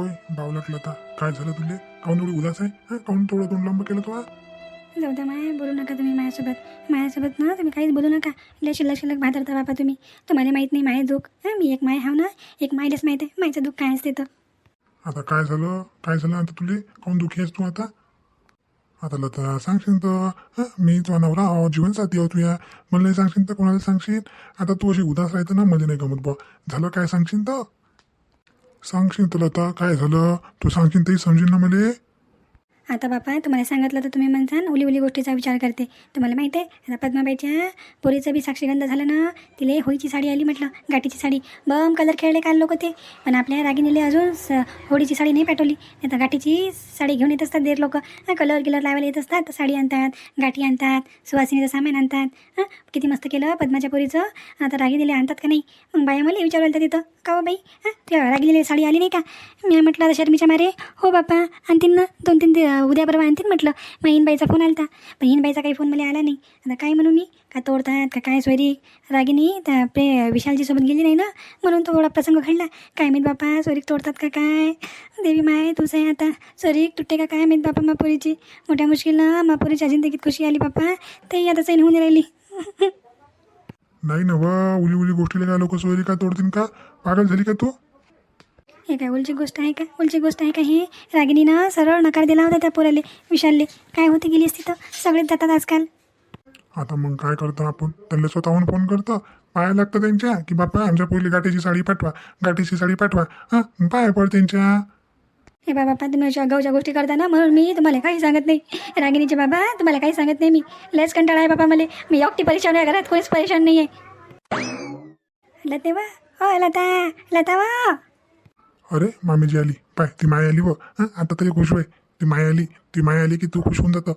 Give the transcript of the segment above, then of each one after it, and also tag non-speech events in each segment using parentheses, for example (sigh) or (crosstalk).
होय बावलट लता. काय झालं तुले? काऊन एवढी उदास आहे? हा काऊन तेवढं तोंड लांब केलं तो जाऊ द्या माय बोलू नका तुम्ही माझ्यासोबत माझ्यासोबत ना तुम्ही काहीच बोलू नका. लय शिल्लक शिल्लक भादरता बापा तुम्ही. तुम्हाला माहीत नाही माय दुःख. हां मी एक माय हाव ना एक मायलाच माहीत आहे. मायचं दुःख काय असते तर? आता काय झालं? काय झालं आता तुले? काऊन दुखी आहेस तू आता? आता लता सांगशील तर हं, मी तुझा नवरा आहो जीवनसाथी आहो तुया. मला नाही सांगशील तर कोणाला सांगशील? आता तू अशी उदास राहते ना मला नाही गमत बा झालं काय सांगशील तर? सांगशील तर लता काय झालं? तू सांगशील तरी समजेल ना मला? आता बापा तुम्हाला सांगितलं तर तुम्ही म्हणसान उली उली गोष्टीचा विचार करते. तुम्हाला माहिती आहे आता पद्माबाईच्या पोरीचं बी साक्षीगंध झालं ना तिले होळीची साडी आली म्हटलं गाठीची साडी. बम कलर खेळले काल लोक ते. पण आपल्या रागिनीले अजून स होळीची साडी नाही पाठवली. आता गाठीची साडी घेऊन येत असतात देर लोक. कलर गिलर लावायला येत असतात तर साडी आणतात गाठी आणतात सुवासिनीचं सामान आणतात. हां किती मस्त केलं पद्माच्या पोरीचं. आता रागिनीले आणतात का नाही? मग बाया मला विचारलं तर तिथं. का हो बाई? हां त्या रागिनीले साडी आली नाही का? मी म्हटलं आता शर्मीच्या मारे. हो बापा आणतीन ना दोन तीन उद्या बरोबर आणतील म्हटलं. मग हिनबाईचा फोन होता पण हिनबाईचा काही फोन मला आला नाही. आता काय म्हणू मी? का तोडतात का काय सोयरी? रागिनी त्या प्रे विशालजीसोबत गेली नाही ना? म्हणून तो थोडा प्रसंग घडला. काय माहीत बापा सोरीक तोडतात का काय? देवी माय तुझं आहे आता. सोरीक तुटते का काय माहीत बापा मापुरीची? मोठ्या मुश्किलनं मापुरीची जिंदगीत खुशी आली बापा. ते आता सैन होऊन राहिली. नाही ना वा उली उली गोष्टीला काय लोक सोयरी का तोडतील का? पागल झाली का तू? हे काय उलची गोष्ट आहे का? उलची गोष्ट आहे का हे? रागिनीनं सरळ नकार दिला होता त्या पोराले विशालले. काय होते गेली असती तर? सगळेच जातात आजकाल. आता मग काय करतो आपण? त्यांना स्वतःहून फोन करतो? पाया लागतं त्यांच्या? की बापा आमच्या पहिली गाठीची साडी पाठवा. गाठीची साडी पाठवा. हां? पाया पड त्यांच्या. हे बाबा बाबा तुम्ही अशा अगाऊच्या गोष्टी करता ना? म्हणून मी तुम्हाला काही सांगत नाही. रागिनीचे बाबा तुम्हाला काही सांगत नाही मी. लयच कंटाळा आहे बाबा मला. मी एकटी परेशान आहे घरात कोणीच परेशान नाही आहे लते वा. हो लता. लता वा. अरे मामीजी आली. पाय ती माय आली व हां आता तरी खुश होय. ती माय आली. ती माय आली की तू खुश होऊन जातं.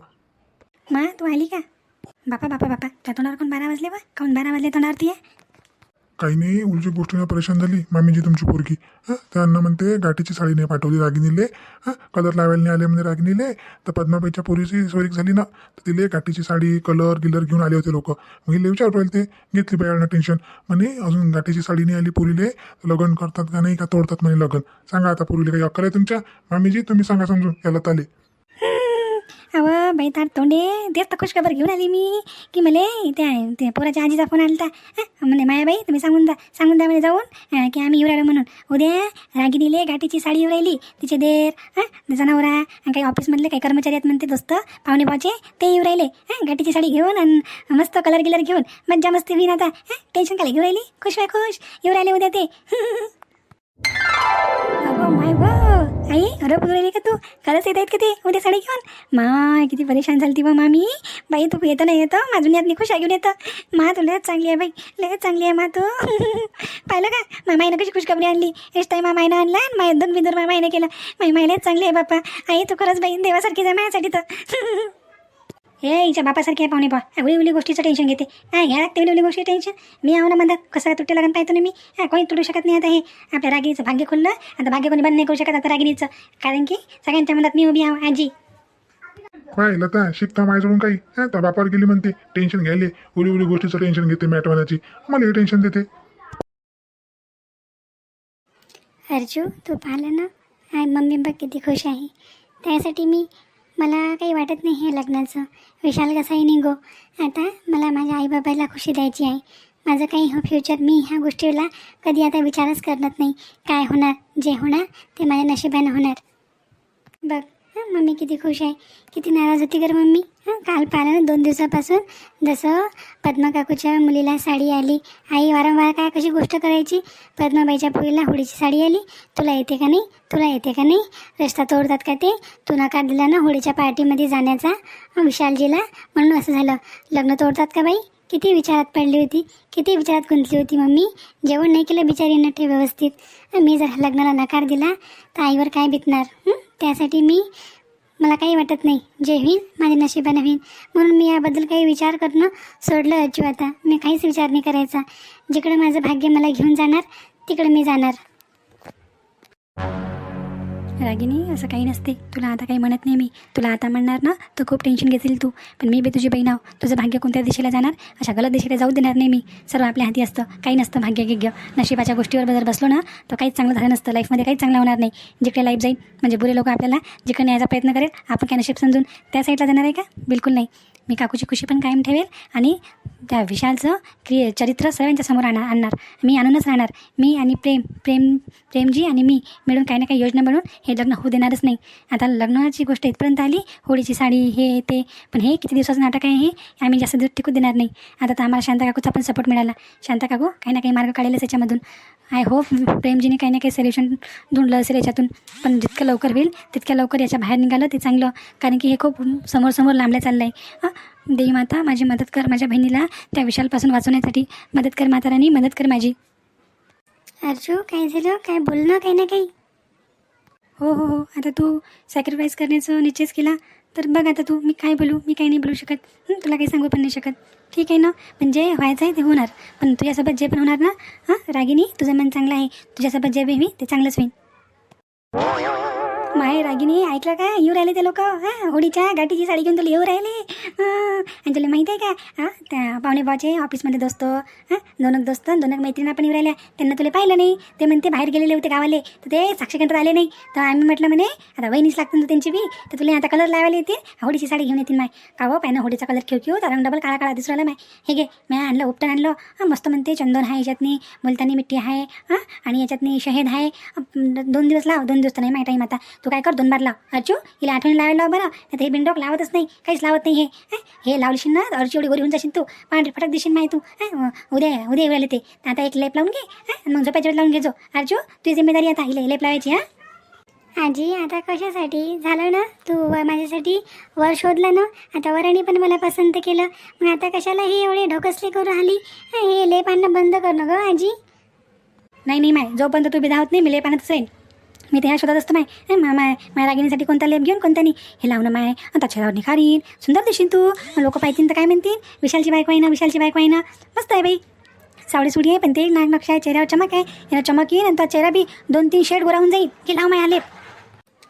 मा तू आली का? बापा बापा बापा. त्या तोंडावर कोण बारा वाजले वा काऊन बारा वाजले तोंडावरती आहे? काही नाही उलची गोष्टीनं परेशान झाली. मामीजी तुमची पोरगी. हां? त्यांना म्हणते गाठीची साडी नाही पाठवली रागिनीले हां? कलर लावायला नाही आले म्हणे रागिनीले तर पद्माबाईच्या पोरीची सोयरीक झाली ना. तर तिले गाठीची साडी कलर गिलर घेऊन आले होते लोक. मग हिले विचार ते. घेतली बायांना टेन्शन म्हणे अजून गाठीची साडी नाही आली पोरीले लग्न करतात का नाही का तोडतात म्हणे लग्न. सांगा आता पोरीले काही अक्कल आहे तुमच्या? मामीजी तुम्ही सांगा समजून. याला ताले. (laughs) अव बैतार तोंडे तेच तर खुशखबर घेऊन आली मी. की मले त्या ते पोराच्या आजीचा फोन आला होता म्हणजे मायाबाई तुम्ही सांगून द्या सांगून द्या म्हणे जाऊन की आम्ही येऊ राहिलो म्हणून. उद्या रागिनीले गाठीची साडी येऊ राहिली तिचे देर हां जनावरा आणि काही ऑफिसमधले काही कर्मचारी आहेत म्हणते दोस्त पाहुणे पावचे ते येऊ राहिले. हां गाठीची साडी घेऊन आणि मस्त कलर गिलर घेऊन मज्जा मस्ती होईन आता. हां टेन्शन काय घेऊ राहिली? खुश बाय खुश येऊ राहिले उद्या ते. (laughs) माय व आई अरे बोलू राहिली का तू? खरंच येत आहेत का ते? उद्या साडी घेऊन? माय किती परेशान झाली ती बा मामी. बाई तू येतं नाही येतं? माझून यात खुश घेऊन येतं. मा तू लयच चांगली आहे बाई. लयच चांगली आहे मा तू. (laughs) पाहिलं का? मामाईनं कशी खुशखबरी आणली. हेच टाईम मामाईनं आणला आणि माय दोन बिंदूर मामाईनं केलं. माई मायलाच चांगली आहे बापा आई तू खरंच बाई देवासारखी आहे माझ्यासाठी तर. (laughs) हे हिच्या बापासारखी आहे पाहुणे पा उली उली गोष्टीचं टेन्शन घेते. हा घ्या लागते उली उली गोष्टी टेन्शन मी आहो ना म्हणतात कसं तुटे लागून पाहतो ना मी. हा कोणी तुटू शकत नाही आता हे. आपल्या रागिनीचं भाग्य खुललं आता भाग्य कोणी बंद नाही करू शकत आता रागिनीचं कारण की सगळ्यांच्या मनात मी उभी आहो आजी. काय लता? शिकता माझ्याकडून काही? हां त्या बापावर गेली म्हणते. टेन्शन घ्यायले. उली उली गोष्टीचं टेन्शन घेते मॅटवानाची. मला टेन्शन देते. अर्जू तू पाहिलं ना? आई मम्मी बघ किती खुश आहे. त्यासाठी मी मला काही वाटत नाही हे लग्नाचं. विशाल कसाही निघो. आता मला माझ्या आईबाबाला खुशी द्यायची आहे. माझं काही हो फ्युचर मी ह्या गोष्टीला कधी आता विचारच करत नाही. काय होणार जे होणार ते माझ्या नशिबानं होणार. बघ हां मम्मी किती खुश आहे. किती नाराज होती कर मम्मी. हां काल पाहिलं दोन दिवसापासून जसं पद्मा काकूच्या मुलीला साडी आली. आई वारंवार काय कशी गोष्ट करायची? पद्माबाईच्या पोरीला होळीची साडी आली. तुला येते का नाही? तुला येते का नाही? रस्ता तोडतात का ते? तू नकार दिला ना होळीच्या पार्टीमध्ये जाण्याचा. विशालजीला म्हणून असं झालं. लग्न तोडतात का बाई? किती विचारात पडली होती. किती विचारात गुंतली होती मम्मी. जेवण नाही केलं बिचारीनं ते व्यवस्थित. मी जर लग्नाला नकार दिला तर आईवर काय बितणार त्यासाठी मी मला काही वाटत नाही. जे होईल माझ्या नशिबाने होईन म्हणून मी याबद्दल काही विचार करणं सोडलं अजिबात. आता मी काहीच विचार नाही करायचा. जिकडं माझं भाग्य मला घेऊन जाणार तिकडं मी जाणार. रागिनी असं काही नसते. तुला आता काही म्हणत नाही मी. तुला आता म्हणणार ना तर खूप टेन्शन घेतील तू. पण मी बी तुझी बहीण आहो. तुझं भाग्य कोणत्या दिशेला जाणार? अशा गलत दिशेला जाऊ देणार नाही मी. सर्व आपल्या हाती असतं. काही नसतं भाग्य गिग्य. नशिबाच्या गोष्टीवर जर बसलो ना तर काहीच चांगलं झालं नसतं. लाईफमध्ये काहीच चांगलं होणार नाही. जिकडे लाईफ जाईल म्हणजे बुरे लोक आपल्याला जिकडे न्यायचा प्रयत्न करेल आपण काय नशीब समजून त्या साईडला जाणार आहे का? बिलकुल नाही. मी काकूची खुशी पण कायम ठेवेल आणि त्या विशालचं क्रिय चरित्र सर्वांच्या समोर आणा आणणार. मी आणूनच राहणार. मी आणि प्रेम प्रेम प्रेमजी आणि मी मिळून काही ना काही योजना बनवून हे लग्न होऊ देणारच नाही. आता लग्नाची गोष्ट इथपर्यंत आली. होळीची साडी हे ते. पण हे किती दिवसाचं नाटक आहे हे? आम्ही जास्त दिवस टिकू देणार नाही. आता तर आम्हाला शांता काकूचा पण सपोर्ट मिळाला. शांता काकू काही ना काही मार्ग काढेलच याच्यामधून. आय होप प्रेमजीने काही ना काही सोल्युशन ढूंढलं असेल याच्यातून. पण जितकं लवकर होईल तितक्या लवकर याच्या बाहेर निघालं ते चांगलं. कारण की हे खूप समोर समोर लांबलं चाललं आहे हां? देवी माता माझी मदत कर माझ्या बहिणीला त्या विशालपासून वाचवण्यासाठी. मदत कर माताराणी मदत कर माझी. अर्जू काय झालं? काय बोलणं? काही ना काही? हो हो हो. आता तू सॅक्रिफाईस करण्याचं निश्चयच केला. तर बघ आता तू मी काय बोलू मी काही नाही बोलू शकत. तुला काही सांगू पण नाही शकत. ठीक आहे ना? म्हणजे व्हायचं आहे ते होणार. पण तुझ्यासोबत जे पण होणार ना? हां रागिनी तुझं मन चांगलं आहे. तुझ्यासोबत जे बी होईल ते चांगलंच होईल माय रागिनी ऐकलं का? येऊ राहिले ते लोक. हां होडीच्या गाठीची साडी घेऊन तुला येऊ राहिले. आणि तुला माहिती आहे का? हां त्या पाहुणे भावाचे ऑफिसमध्ये दोस्त हां दोनक दोस्त दोनक मैत्रिणी पण येऊ राहिल्या. त्यांना तुला पाहिलं नाही. ते म्हणते बाहेर गेलेले होते गावाले. तर ते साक्षी केंद्र आले नाही. तर आम्ही म्हटलं म्हणे आता वहिनीच लागतं ना त्यांची बी. तर तुला आता कलर लावायला येतील. होडीची साडी घेऊन येतील माय. का हो पाहिजे होडीचा कलर खेळ घेऊ तर डबल काळा काळा दिसू राहिला माय. हे घे मी आणलं उपटण आणलं. हां मस्त म्हणते चंदन आहे याच्यातनी. मुलतानी मिठी आहे. हां आणि याच्यातनी शहेद आहे. दोन दिवस लाव. दोन दिवस तर नाही माय टाईम आता. तू काय कर दोन बार लाव. अर्चू हिला आठवणी लावायला लाव बरं. नाही तर हे बिंडोक लावतच नाही. काहीच लावत नाही हे. हं? लावलीशील ना अर्ची एवढी गोरी होऊन जाशील तू. पांढरी फटक दिशील माय तू? उद्या उद्या येऊ ते. आता एक लेप लावून घे. मग झोपायच्या वेळेस लावून घेजो अर्जू तुझी जिम्मेदारी आता हिला लेप लावायची हां? आजी आता कशासाठी? झालं ना? तू व- माझ्यासाठी वर शोधलं ना? आता वराने पण मला पसंत केलं. मग आता कशाला हे एवढे ढोकसले करू राहिली? हं, लेप आणणं बंद कर ना गं आजी. नाही नाही माय. जोपर्यंत तू बिधावत नाही मी लेप आणतच राहीन. मी ते ह्या शोधत असतो माय. हं, मा माय माय रागिणीसाठी कोणता लेप घेऊन कोणता नाही. हे लावणं माय. आणि त्या चेहऱ्यावर निखारीन. सुंदर दिसशील तू. लोक पाहिजे तर काय म्हणतील विशालची बायको आहे ना विशालची बायको आहे ना. मस्त आहे बाई. सावडी सुडी आहे पण ते नाक नक्षा आहे चेहऱ्यावर चमक आहे. याला चमक येईल आणि तो चेहरा बी दोन तीन शेड गोरा होऊन जाईल. की लाव माय लेप.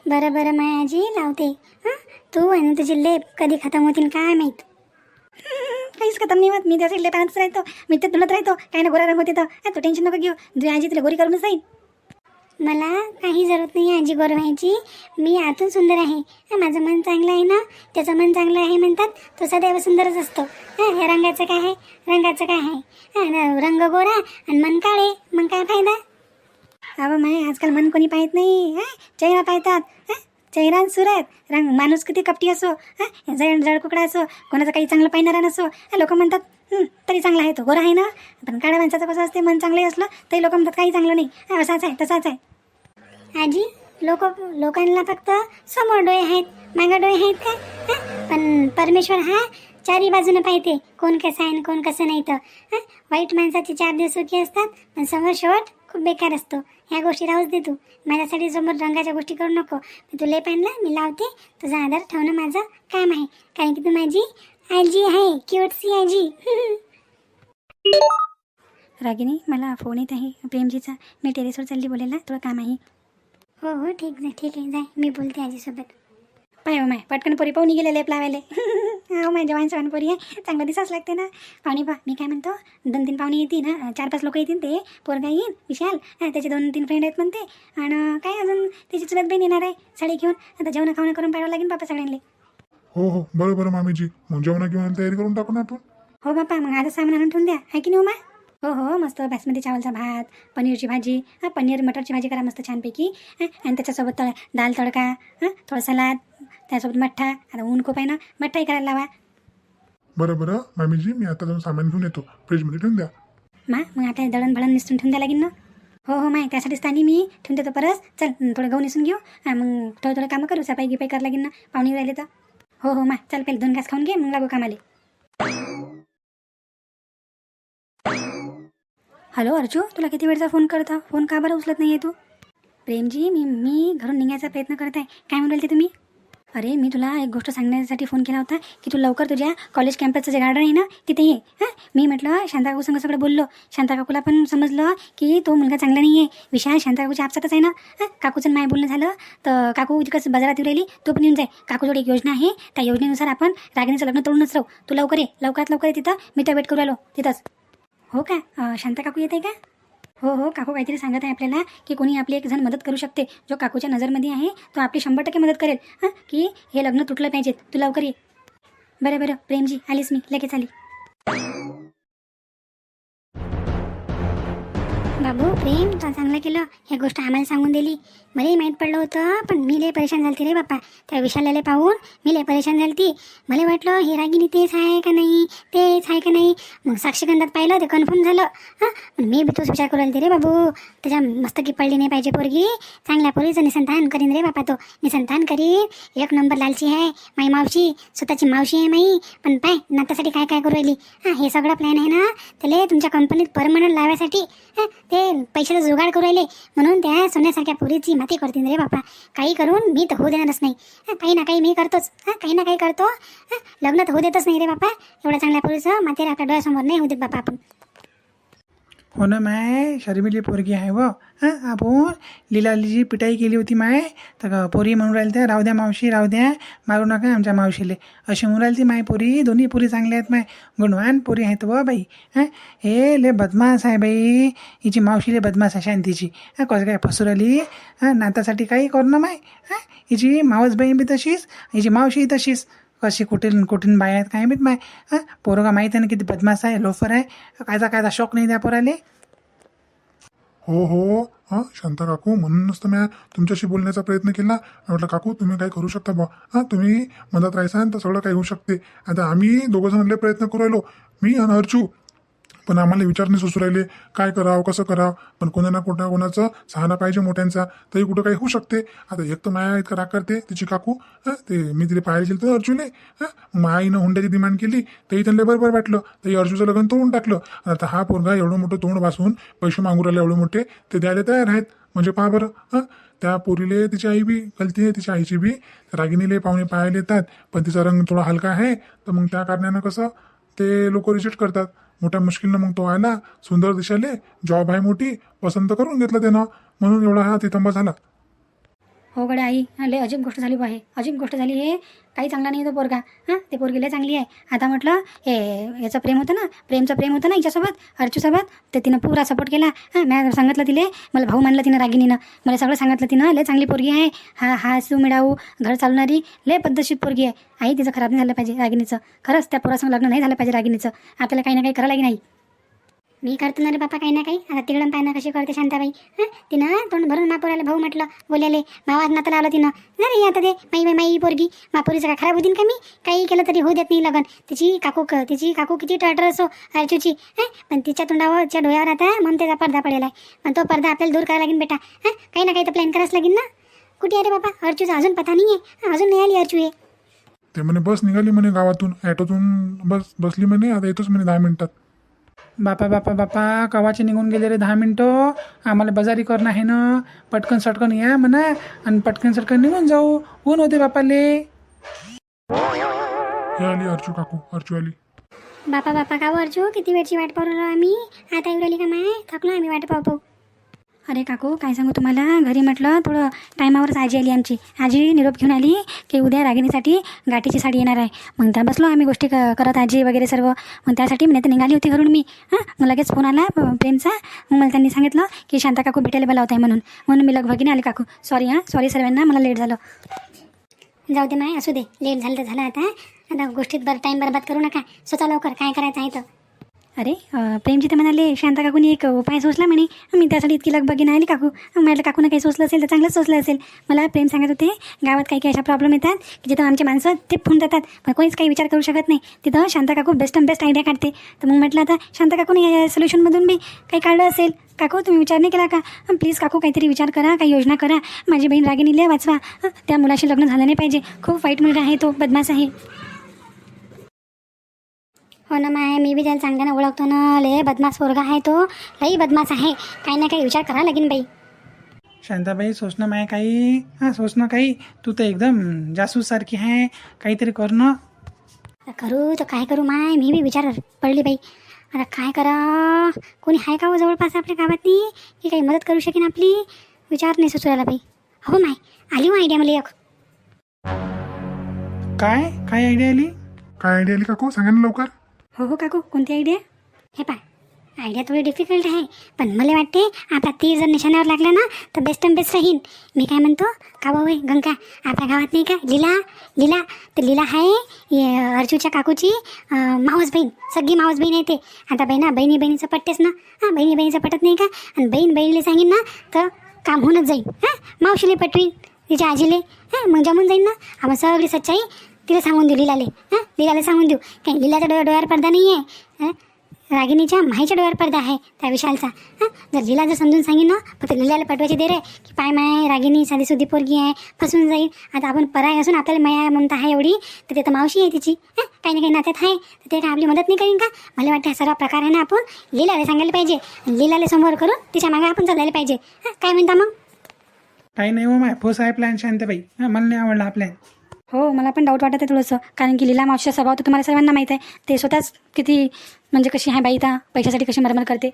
बरं बरं माय आजी लावते. हां? तू आणि तुझे लेप कधी खतम होतील काय माहीत? काहीच खतम नाही होत. मी त्यासाठी लेप आणतच राहतो. मी ते तुलत राहतो. काही ना गोरा रंग होते तर. तू टेन्शन नको घेऊ. तुझी आजी तुला गोरी करूनच जाईल मला काही जरूरत नाही आजी गोर व्हायची. मी आतून सुंदर आहे. माझं मन चांगलं आहे ना? त्याचं मन चांगलं आहे म्हणतात तो सदैव सुंदरच असतो. हे रंगाचं काय आहे? रंगाचं काय आहे? हं, रंग गोरा आणि मन काळे. मग काय फायदा? अहो माय आजकाल मन कोणी पाहत नाही. हं, चेहरा पाहतात. हं, चेहरा सुरत. रंग माणूस किती कपटी असो. हं, जड जडकुकडा असो. कोणाचं काही चांगलं पाहणारा नसो. लोक म्हणतात तरी चांगला आहे तो. गोरा आहे ना? पण काळ्या माणसाचं कसं असते? मन चांगलंही असलं तरी लोक म्हणतात काही चांगलं नाही. असाच आहे तसाच आहे. आजी लोक लोकांना फक्त समोर डोळे आहेत मागं डोळे आहेत का? पण परमेश्वर हा चारी बाजूनं पाहिजे कोण कसं आहे आणि कोण कसं नाही तर. वाईट माणसाचे चार दिवस सुखी असतात पण समोर शेवट खूप बेकार असतो. ह्या गोष्टी राहूच दे तू. माझ्यासाठी समोर रंगाच्या गोष्टी करू नको. मी तुला आणला मी लावते तुझा आधार ठेवणं माझं काम आहे. कारण की तू माझी आजी आहे क्यूटसी आजी. (laughs) रागिनी मला फोन येत आहे. प्रेमजीचा मी टेरेसवर चालली बोलायला थोडं काम आहे. हो हो ठीक आहे ठीक आहे. जाय मी बोलते आजीसोबत. पाय हो माय पटकन पोरी पाहुणी गेले लेप लावायले. (laughs) हो माय जवान सवान पोरी आहे. चांगलं दिसाच लागते ना. पाहुणे पा मी काय म्हणतो दोन तीन पाहुणे येतील ना चार पाच लोक येतील ते. पोरगा येईल विशाल. हा, त्याचे दोन तीन फ्रेंड आहेत म्हणते. आणि काय अजून त्याची चुलत बहीण येणार आहे साडी घेऊन. आता जेवण खावणं करून पाहावं लागेल बापा सगळ्यांना हो हो बरं बरं मामीजी. मग जेवणा घेऊन तयारी करून टाकू ना आपण? हो बापा मग आता सामान आणून ठेवून द्या. आहे की नाही उमा हो हो मस्त बासमती चावलचा भात पनीरची भाजी. हां पनीर मटरची भाजी करा मस्त छानपैकी. हां आणि त्याच्यासोबत तळ दाल तडका हां थोडं सलाद त्यासोबत मठ्ठा आता ऊन खूप आहे ना मठ्ठाही करायला लावा. बरं बरं मामीजी मी आता जाऊन सामान घेऊन येतो. फ्रीजमध्ये ठेवून द्या. मा मग आता दळण भळण निसून ठेवून द्या लागेल ना. हो हो माय त्यासाठीच तानी मी. ठेवून देतो परत. चल थोडं गहू निसून घेऊ. हां मग थोडं थोडं कामं करू. सफाई गिपाई करावं लागेल ना. पाहुणे राहिले तर. हो हो मा चल पहिले दोन घास खाऊन घे मग लागू कामाले. हॅलो अर्जू तुला किती वेळचा फोन करता? फोन का बरं उचलत नाही आहे तू? प्रेमजी मी मी घरून निघायचा प्रयत्न करत आहे काय म्हणाल ते तुम्ही? अरे मी तुला एक गोष्ट सांगण्यासाठी फोन केला होता की तू लवकर तुझ्या कॉलेज कॅम्पसचं जे गार्डन आहे ना तिथे ये. हां? मी म्हटलं शांता काकू संग सगळं बोललो. शांता काकूला पण समजलं की तो मुलगा चांगला नाही आहे विशाल शांता काकूच्या आपसातच आहे ना? हां? काकूचं माय बोलणं झालं तर काकू कसं बाजारात राहिली तो पण येऊन जाय काकूजवळ एक योजना आहे त्या योजनेनुसार आपण रागिणीचं लग्न तोडूनच राहू. तू लवकर ये. लवकरात लवकर ये तिथं. मी तर वेट करू आलो तिथंच. हो का? शांता काकू येते का? हो हो काकू काहीतरी सांगत आहे आपल्याला की कोणी आपली एक जण मदत करू शकते. जो काकूच्या नजरमध्ये आहे तो आपली शंभर टक्के मदत करेल. हां की हे लग्न तुटलं पाहिजे तू लवकर ये. बरं बरं प्रेमजी आलीस मी. लगेच आली. प्रेम तो चांगलं केलं हे गोष्ट आम्हाला सांगून दिली. मलाही माहीत पडलं होतं पण मी लय परेशान झालती रे बाप्पा. त्या विशालाले पाहून मी लय परेशान झालती. मला वाटलं हे रागिनी तेच आहे का नाही? तेच आहे का नाही? मग साक्षीगंधात पाहिलं ते कन्फर्म झालं. हां? मी बी तोच विचार करू राहिली रे बाबू. त्याच्या मस्तकी पडली नाही पाहिजे पोरगी. चांगल्या पोरीचं निसंतान करीन रे बापा तो. निसंतान करीन. एक नंबर लालची आहे माई मावशी. स्वतःची मावशी आहे माई. पण पाय नात्यासाठी काय काय करू राहिली? हां हे सगळं प्लॅन आहे ना? त्याला तुमच्या कंपनीत परमनंट लावायसाठी. हां ते पैशाचा जुगाड करू राहिले. म्हणून त्या सोन्यासारख्या पुरीची माती करतील रे बापा. काही करून मी तर होऊ देणारच नाही. काही ना काही मी करतोच. हां काही ना काही करतो. लग्न तर होऊ देतच नाही रे बापा. एवढ्या चांगल्या पुरीचं माती आपल्या डोळ्यासमोर नाही होऊ देत बापा आपण. हो ना माय? शर्मिली पोरगी आहे व. हां आपण लिलालीची पिटाई केली होती माय. तर पोरी म्हणून राहिली त्या राहू द्या मावशी राहू द्या. मारू नका आमच्या मावशीले. अशी म्हणून राहिली ती माय पोरी. दोन्ही पोरी चांगल्या आहेत माय. गुणवान पोरी आहेत व बाई. हां हे ले बदमाश आहे बाई. हिची मावशीले बदमाश आहे शांतीची हां कसं काय फसू राहिली? हां नातासाठी काही करू ना माय. हां हिची मावस बहीण बी तशीच हिची मावशी तशीच. कशी कुठीन कुठून बाय आहेत काय माहीत माय हां? पोरगा माहीत आहे ना किती बदमाश आहे लोफर आहे. कायचा कायचा शौक नाही द्या पोराले? हो हो. हां शांता काकू म्हणूनच तर मी तुमच्याशी बोलण्याचा प्रयत्न केला. म्हटलं काकू तुम्ही काय करू शकता बा हां तुम्ही मदत राहायचा तर सगळं काही होऊ शकते. आता आम्ही दोघं जण प्रयत्न करू राहिलो. मी आणि अर्जू पण आम्हाला विचारणे सुचू राहिले काय करावं कसं करावं? पण कोणा ना कोणा कोणाचं सहाना पाहिजे मोठ्यांचा तरी कुठं काही होऊ शकते. आता एक तर माया इतकं राग करते तिची काकू ते मी तिथे पाहायला गेलं तर अर्जुने हं, आईनं हुंड्याची डिमांड केली तरी त्यांना बरोबर वाटलं तरी अर्जुनचं लग्न तोडून टाकलं. आता हा पोरगा एवढं मोठं तोंड वाचून पैसे मागू राहिले एवढे मोठे ते द्यायला तयार आहेत. म्हणजे पहा बरं हां त्या पोरीले तिची आई बी गलती आहे तिच्या आईची बी. रागिनीले पाहुणे पाहायला येतात पण तिचा रंग थोडा हलका आहे तर मग त्या कारणानं कसं ते लोक रिजेक्ट करतात. मोठ्या मुश्किलनं मग तो आला सुंदर दिशाले जॉब आहे मोठी पसंत करून घेतलं त्यानं. म्हणून एवढा हा तिथंबा झाला. हो गड्या आई. लय अजीब गोष्ट झाली बा हे. अजीब गोष्ट झाली हे. काही चांगला नाही तो पोरगा. हां ते पोरगी लय चांगली आहे. आता म्हटलं हे याचं प्रेम होतं ना प्रेमचं प्रेम होतं ना हिच्यासोबत अर्चूसोबत तर तिनं पुरा सपोर्ट केला. हां मॅ सांगितलं तिले मला भाऊ मानलं तिनं रागिनीनं. मला सगळं सांगितलं तिनं लय चांगली पोरगी आहे. हा हा सू मिळावू घर चालवणारी लय पद्धतशीर पोरगी आहे. आई तिचं खराब नाही झालं पाहिजे रागिनीचं. खरंच त्या पोरासंग लग्न नाही झालं पाहिजे रागिनीचं. आपल्याला काही ना काही करायला नाही मी करतो ना रे बापा काही ना काही. आता तिकडं पाय ना कशी करते शांताबाई. हां? तिनं तोंड भरून मापोराला भाऊ म्हटलं बोलायले भावात नातं लावलं तिनं. नाही आता ते माई माई माई पोरगी. मापोरीचं काय खराब होतीन का मी? काही केलं तरी होऊ देत नाही लगन. तिची काकू क तिची काकू किती टटर असो अर्चूची हां? पण तिच्या तोंडावर तिच्या डोळ्यावर आता ममतेचा पडदा पडेला आहे पण तो पडदा आपल्याला दूर करायला लागेल बेटा. हां? काही ना काही तर प्लॅन करावंच लागेल ना. कुठे आहे रे बाबा अर्चूचा अजून पता नाही आहे अजून नाही आली अर्चू हे. ते म्हणे बस निघाली म्हणे गावातून ॲटोतून बस बसली म्हणे. आता येतोच म्हणे दहा मिनिटात. बापा बापा बापा कवाचे निघून गेले रे दहा मिनटं. आम्हाला बाजारी करणं आहे ना. पटकन सटकन या म्हणा. आणि पटकन सटकन निघून जाऊ. ऊन होते बापाले. हे आली अर्चू काकू अर्चू आली. बापा बापा का अर्जू? किती वेळची वाट पाहू आम्ही? आता येऊ राहिली का माय? थकलो आम्ही वाट पाहू पाहू. अरे काकू काय सांगू तुम्हाला? घरी म्हटलं थोडं टायमावरच आजी आली आमची. आजी निरोप घेऊन आली की उद्या रागिणीसाठी गाठीची साडी येणार आहे. मग त्या बसलो आम्ही गोष्टी क करत आजी वगैरे सर्व. मग त्यासाठी मी तर निघाली होती घरून मी. हां? मग लगेच फोन आला प्रेमचा. मग मला त्यांनी सांगितलं की शांता काकू भेटायला बोलावत आहे म्हणून. म्हणून मी लगभगीने आले काकू. सॉरी हां? सॉरी सर्वांना मला लेट झालं. जाऊ दे माय असू दे. लेट झालं तर झालं आता. आता गोष्टीत बरं टाईम बरबाद करू नका. स्वतः लवकर. काय करायचं आहे तर? अरे अं, प्रेमजी म्हणाले शांता काकूने एक उपाय सोचला म्हणे. मी त्यासाठी इतकी लगबगीनं आली काकू. म्हटलं काकूनं काही सोचलं असेल तर चांगलंच सोचलं असेल. मला प्रेम सांगत होते गावात काही काही अशा प्रॉब्लेम येतात की जिथं आमचे माणसं ते फुन जातात पण कोणीच काही विचार करू शकत नाही. तिथं शांता काकू बेस्ट अँड बेस्ट आयडिया काढते. तर मग म्हटलं आता शांता काकूने या सोल्युशनमधून बी काही काढलं असेल? काकू तुम्ही विचार नाही केला का? प्लीज काकू काहीतरी विचार करा काही योजना करा. माझी बहीण रागिनी लय वाचवा त्या मुलाशी लग्न झालं नाही पाहिजे. खूप वाईट मुलगा आहे तो बदमाश आहे. हो ना माय मी बी त्याला चांगल्यानं ओळखतो ना. लय बदमाश पोरगा आहे तो. लई बदमाश आहे. काही ना काही विचार करा लागेल बाई. शांताबाई सोचणं माय काही. हां सोचणं काही. तू तर एकदम जासूससारखी आहे. काहीतरी करणं आता करू तर काय करू माय? मी बी विचार पडली बाई. आता काय करा? कोणी आहे का हो जवळपास आपल्या गावातली? की काही मदत करू शकेन आपली? विचार नाही सुचू राहिला बाई. हो माय आली हो आयडिया मला एक. काय? काय आयडिया आली? काय आयडिया आली काकू? सांगा ना लवकर. हो हो काकू कोणती आयडिया हे पाय आयडिया थोडी डिफिकल्ट आहे पण मला वाटते आपला तीर जर निशाण्यावर लागला ना तर बेस्ट अँड बेस्ट राहील मी काय म्हणतो का भाऊ गंगा आपल्या गावात नाही का लीला लीला तर लीला आहे अर्जूच्या काकूची मावस बहीण सगळी मावस बहीण आहे ते. आता बहिणा बहिणी बहिणीचं पट्टेच ना? हां बहिणी बहिणीचं पटत नाही का? आणि बहीण बहिणीला सांगेन ना तर काम होऊनच जाईल हां मावशीला पटवीन तिच्या आजीले. हां मग जमून जाईन ना? आपण सगळी सच्चाई तिला सांगून देऊ लीलाले. हां? लीलाला सांगून देऊ. काही लीलाच्या डोळ्या डोळ्यावर पडदा नाही आहे रागिणीच्या माहीच्या डोळ्यावर पडदा आहे त्या विशालचा. हां? जर लीला जर समजून सांगेन ना फक्त लीलाला पटवायची दे रे की पाय माय रागिणी साधी सुधी पोरगी आहे फसून जाईल. आता आपण पराय असून आपल्याला माया ममता आहे एवढी तर ते तर मावशी आहे तिची. हां? काही ना काही नात्यात आहे तर ते काय आपली मदत नाही करीन का? मला वाटतं हा सर्व प्रकार आहे ना आपण लिलाला सांगायला पाहिजे. लिलाला समोर करून तिच्यामागे आपण चालायला पाहिजे. हां? काय म्हणता मग? काही नाही हो माय फोस आहे प्लॅन शांतबाई. हां मला नाही आवडला हा प्लॅन हो मला पण डाऊट वाटत आहे थोडंसं. कारण की लीला मावशीचा स्वभाव तर तुम्हाला सर्वांना माहीत आहे. ते स्वतःच किती म्हणजे कशी आहे बाई ता पैशासाठी कशी मरमर करते?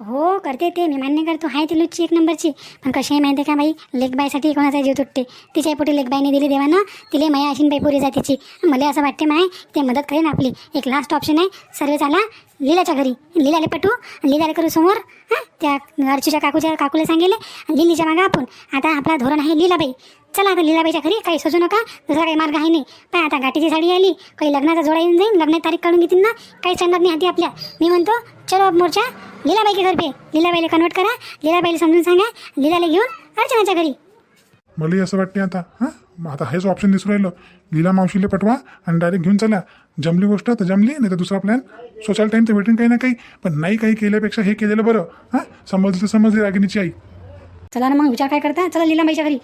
हो करते ते. मी मान्य करतो. आहे ती लुच्ची एक नंबरची. पण कशी आहे माहिती आहे का बाई? लेखबाईसाठी कोणाचा जीव तुटते. तिच्या पोटी लेखबाईने दिली देवानं तिले माया अशीन बाई पुरी जातीची. मला असं वाटते माय ते मदत करेन आपली. एक लास्ट ऑप्शन आहे. सर्व झाला. लिलाच्या घरी. लिलाले पटू. लिलाले करू समोर. हां? त्या अर्चूच्या काकूच्या काकूला सांगेले. लिलीच्या मागं आपण. आता आपला धोरण आहे लीलाबाई. चला आता लीलाबाईच्या घरी काही सोचू नका. दुसरा काही मार्ग आहे नाही. पण आता गाठीची साडी आली काही लग्नाचा जोडा येऊन जाईल लग्नाची तारीख काढून घेतील ना. काही सांगणार नाही हाती आपल्या. मी म्हणतो चलो मोर्चा लीलाबाई के घर पे. लीलाबाईला कन्वर्ट करा. लीलाबाईला समजून सांगा. लीलाला घेऊन अर्चनाच्या घरी. मलाही असं वाटते आता हां? आता हेच ऑप्शन दिसून राहिलं. लीला मावशीले पटवा आणि डायरेक्ट घेऊन चला. जमली गोष्ट तर जमली नाही तर दुसरा प्लॅन सोशल टाईम तर भेटेन काही ना काही. पण नाही काही केल्यापेक्षा हे केलेलं बरं. हां? समजली तर समजली रागिनीची आई. चला ना मग विचार काय करता? चला लीलाबाईच्या घरी.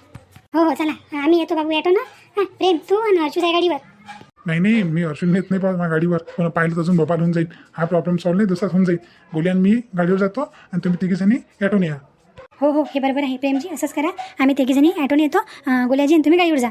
हो हो चला. आम्ही येतो बाबू येतो ना? हां प्रेम तू आणि अर्चूच्या गाडीवर. नाही नाही मी अर्जुन येत नाही माझ्या गाडीवर. पण पाहिलं तर अजून भोपाल होऊन जाईल. हा प्रॉब्लेम सॉल्व नाही दुसराच होऊन जाईल. गोल्यान मी गाडीवर जातो आणि तुम्ही तिघीजणी ॲटोन या. हो हो हे बरोबर आहे. प्रेमजी असंच करा. आम्ही तिघीजणी ॲटोन येतो. अं, गुलाजी आणि तुम्ही गाडीवर जा.